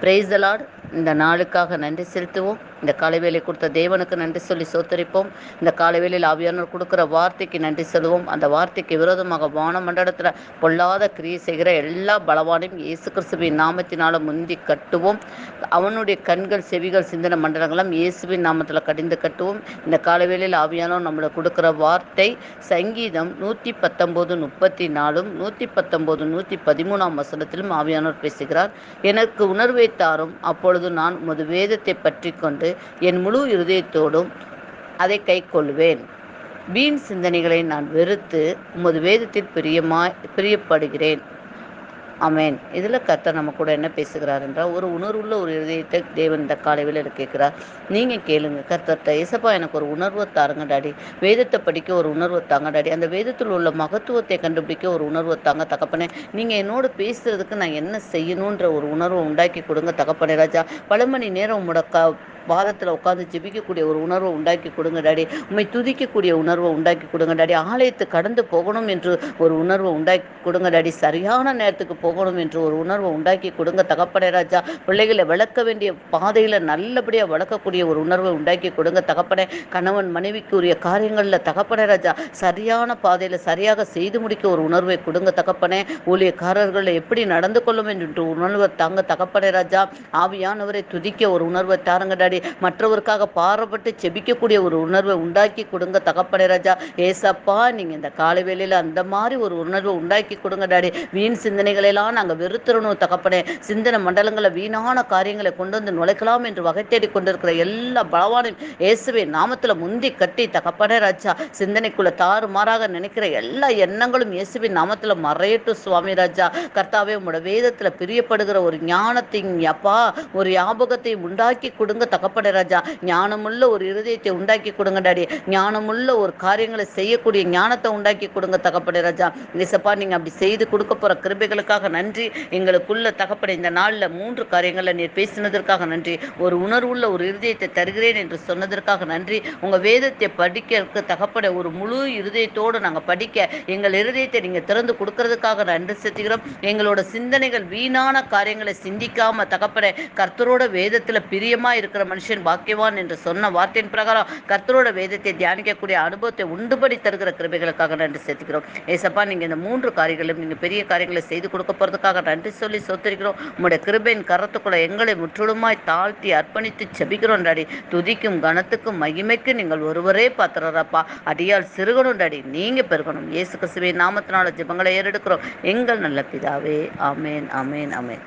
Price Lord இந்த நாளுக்காக நன்றி செலுத்துவோம். இந்த காலைவேலை கொடுத்த தேவனுக்கு நன்றி சொல்லி சோத்தரிப்போம். இந்த காலைவேளையில் ஆவியானவர் கொடுக்குற வார்த்தைக்கு நன்றி சொல்லுவோம் அந்த வார்த்தைக்கு விரோதமாக வான மண்டலத்தில் பொல்லாத கிரியை செய்கிற எல்லா பலவானையும் இயேசு கிறிஸ்துவின் நாமத்தினால முந்தி கட்டுவோம். அவனுடைய கண்கள் செவிகள் சிந்தன மண்டலங்களும் இயேசுவின் நாமத்தில் கடிந்து கட்டுவோம். இந்த காலைவேளையில் ஆவியானவர் நம்மளுக்கு கொடுக்குற வார்த்தை சங்கீதம் நூற்றி பத்தொம்போது முப்பத்தி நாலும் நூற்றி பத்தொம்போது நூற்றி பதிமூணாம் வசனத்திலும் ஆவியானவர் பேசுகிறார். எனக்கு உணர்வை தாரும் அப்பொழுது நான் உமது வேதத்தை பற்றி கொண்டு என் முழு இருதயத்தோடும் அதை கை கொள்வேன் வீண் சிந்தனைகளை நான் வெறுத்து உமது வேதத்தில் பிரியமாய் பிரியப்படுகிறேன். அமேன் இதில் கர்த்தர் நம்ம கூட என்ன பேசுகிறார் என்றால் ஒரு உணர்வுள்ள ஒரு இதயத்தை தேவன் இந்த காலையில் கேட்குறார். நீங்கள் கேளுங்க கர்த்தர்கிட்ட இசப்பா எனக்கு ஒரு உணர்வை தாருங்க டாடி. வேதத்தை படிக்க ஒரு உணர்வை தாங்க டாடி. அந்த வேதத்தில் உள்ள மகத்துவத்தை கண்டுபிடிக்க ஒரு உணர்வை தாங்க தகப்பனே. நீங்கள் என்னோட பேசுறதுக்கு நான் என்ன செய்யணுன்ற ஒரு உணர்வை உண்டாக்கி கொடுங்க தகப்பனே ராஜா. பல மணி நேரம் உங்களோட க பாதத்தில் உட்காந்து ஜெபிக்கக்கூடிய ஒரு உணர்வை உண்டாக்கி கொடுங்க டாடி. உண்மை துதிக்கக்கூடிய உணர்வை உண்டாக்கி கொடுங்க டாடி. ஆலயத்து கடந்து போகணும் என்று ஒரு உணர்வை உண்டாக்கி கொடுங்க டாடி. சரியான நேரத்துக்கு போகணும் என்று ஒரு உணர்வை உண்டாக்கி கொடுங்க தகப்படை ராஜா. பிள்ளைகளை வளர்க்க வேண்டிய பாதையில் நல்லபடியாக வளர்க்கக்கூடிய ஒரு உணர்வை உண்டாக்கி கொடுங்க தகப்படை கணவன் மனைவிக்கு உரிய காரியங்களில் தகப்படை ராஜா சரியான பாதையில் சரியாக செய்து முடிக்க ஒரு உணர்வை கொடுங்க தகப்பனே. ஊழியக்காரர்களை எப்படி நடந்து கொள்ளும் என்று உணர்வை தாங்க தகப்படை ராஜா. ஆவியானவரை துதிக்க ஒரு உணர்வை தாருங்க டாடி. மற்றவருக்காக பாரப்பட்டு செபிக்கக்கூடிய ஒரு உணர்வை உண்டாக்கி கொடுங்க தகப்பனே ராஜா. ஏசப்பா நீங்கள் இந்த காலை வேளையில் அந்த மாதிரி ஒரு உணர்வை உண்டாக்கி கொடுங்க டாடி. வீண் சிந்தனைகளெல்லாம் நாங்கள் வெறுத்துறணும் தகப்பனே. சிந்தனை மண்டலங்களை வீணான காரியங்களை கொண்டு வந்து நுழைக்கலாம் என்று வகை தேடி கொண்டிருக்கிற எல்லா பலவானையும் இயேசுவை நாமத்தில் முந்தி கட்டி தகப்பனே ராஜா. சிந்தனைக்குள்ள தாறுமாறாக நினைக்கிற எல்லா எண்ணங்களும் இயேசுவின் நாமத்தில் மறையட்டும் சுவாமி ராஜா. கர்த்தாவே உங்களோட வேதத்தில் பிரியப்படுகிற ஒரு ஞானத்தையும் அப்பா ஒரு ஞாபகத்தை உண்டாக்கி கொடுங்க தகப்பட ராஜா ஞானமுள்ள ஒரு இருதயத்தை உண்டாக்கி கொடுங்க டாடி. ஞானமுள்ள ஒரு காரியங்களை செய்யக்கூடிய ஞானத்தை உண்டாக்கி கொடுங்க தகப்பட ராஜா. நிசப்பா நீங்கள் அப்படி செய்து கொடுக்க போகிற கிருபைகளுக்காக நன்றி. எங்களுக்குள்ள தகப்பட இந்த நாளில் மூன்று காரியங்களில் நீர் பேசினதற்காக நன்றி. ஒரு உணர்வுள்ள ஒரு இருதயத்தை தருகிறேன் என்று சொன்னதற்காக நன்றி. உங்கள் வேதத்தை படிக்கிறதுக்கு தகப்பட ஒரு முழு இருதயத்தோடு நாங்கள் படிக்க எங்கள் இருதயத்தை நீங்கள் திறந்து கொடுக்கறதுக்காக நன்றி செலுத்துகிறோம். எங்களோட சிந்தனைகள் வீணான காரியங்களை சிந்திக்காம தகப்பட கர்த்தரோட வேதத்தில் பிரியமா இருக்கிற மனுஷன் பாக்கியவான் என்று சொன்ன வார்த்தையின் பிரகாரம் கர்த்தரோட வேதத்தை தியானிக்கக்கூடிய அனுபவத்தை உண்டுபடி தருகிற கிருபைகளுக்காக நன்றி செலுத்துகிறோம். ஏசப்பா நீங்கள் இந்த மூன்று காரியங்களும் நீங்கள் பெரிய காரியங்களை செய்து கொடுக்க போகிறதுக்காக நன்றி சொல்லி சொத்திருக்கிறோம். உங்களுடைய கிருபையின் கரத்துக்குள்ள எங்களை முற்றிலுமாய் தாழ்த்தி அர்ப்பணித்து செபிக்கிறோம் டாடி. துதிக்கும் கனத்துக்கும் மகிமைக்கு நீங்கள் ஒருவரே பாத்திரப்பா அடியால் சிறுகணும் டாடி. நீங்கள் பெருகணும். இயேசு கிறிஸ்துவை நாமத்தினால ஜெபங்களை ஏறெடுக்கிறோம். எங்கள் நல்ல பிதாவே. அமேன் அமேன் அமேன்